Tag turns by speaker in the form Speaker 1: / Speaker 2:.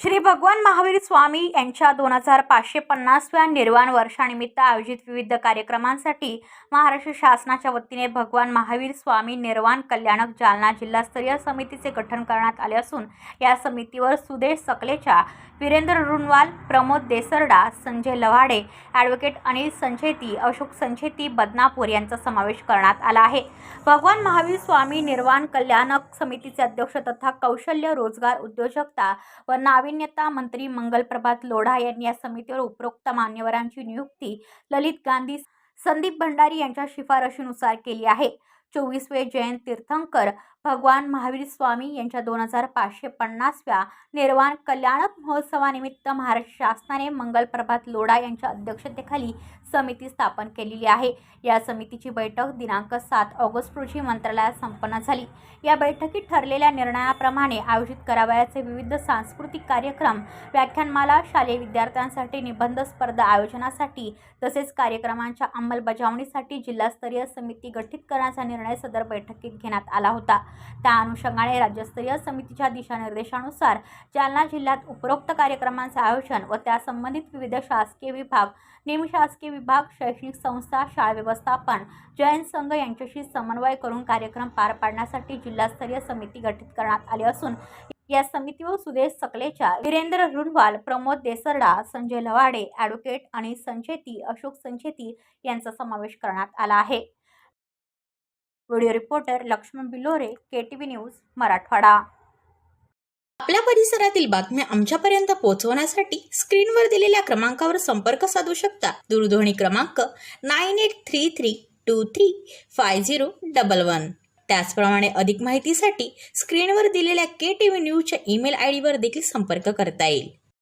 Speaker 1: श्री भगवान महावीर स्वामी यांच्या दोन हजार पाचशे पन्नासव्या निर्वाण वर्षानिमित्त आयोजित विविध कार्यक्रमांसाठी महाराष्ट्र शासनाच्या वतीने भगवान महावीर स्वामी निर्वाण कल्याणक जालना जिल्हास्तरीय समितीचे गठन करण्यात आले असून या समितीवर सुदेश सकलेचा वीरेंद्र रुणवाल प्रमोद देसरडा संजय लवाडे ॲडव्होकेट अनिल संचेती अशोक संचेती बदनापूर यांचा समावेश करण्यात आला आहे. भगवान महावीर स्वामी निर्वाण कल्याणक समितीचे अध्यक्ष तथा कौशल्य रोजगार उद्योजकता व नाविन्यता मंत्री मंगलप्रभात लोढा यांनी या समितीवर उपरोक्त मान्यवरांची नियुक्ती ललित गांधी संदीप भंडारी यांच्या शिफारशीनुसार केली आहे. चोवीसवे जयंत तीर्थंकर भगवान महावीर स्वामी यांच्या दोन हजार पाचशे पन्नासव्या निर्वाण कल्याणक महोत्सवानिमित्त महाराष्ट्र शासनाने मंगल प्रभात लोढा यांच्या अध्यक्षतेखाली समिती स्थापन केलेली आहे. या समितीची बैठक दिनांक सात ऑगस्ट रोजी मंत्रालयात संपन्न झाली. या बैठकीत ठरलेल्या निर्णयाप्रमाणे आयोजित करावयाचे विविध सांस्कृतिक कार्यक्रम व्याख्यानमाला शालेय विद्यार्थ्यांसाठी निबंध स्पर्धा आयोजनासाठी तसेच कार्यक्रमांच्या अंमलबजावणीसाठी जिल्हास्तरीय समिती गठीत करण्याचा निर्णय सदर बैठकीत घेण्यात आला होता. त्या अनुषंगाने राज्यस्तरीय समितीच्या दिशानिर्देशानुसार जालना जिल्ह्यात उपरोक्त कार्यक्रमांचे आयोजन व त्या संबंधित विविध शासकीय विभाग निमशासकीय विभाग शैक्षणिक संस्था शाळा व्यवस्थापन जैन संघ यांच्याशी समन्वय करून कार्यक्रम पार पाडण्यासाठी जिल्हास्तरीय समिती गठीत करण्यात आली असून या समितीवर सुदेश सकलेचा वीरेंद्र रुणवाल प्रमोद देसरडा संजय लवाडे ॲडव्होकेट आणि संचेती अशोक संचेती यांचा समावेश करण्यात आला आहे. Video reporter Laxman Bilore K T V news Marathwada.
Speaker 2: आपल्या परिसरातील बातम्या आमच्यापर्यंत पोहोचवण्यासाठी स्क्रीनवर दिलेल्या क्रमांकावर संपर्क साधू शकता. दूरध्वनी क्रमांक nine eight three three two three five zero double one. त्याचप्रमाणे अधिक माहितीसाठी स्क्रीनवर दिलेल्या के टी व्ही न्यूजच्या ईमेल आय डीवर देखील संपर्क करता येईल.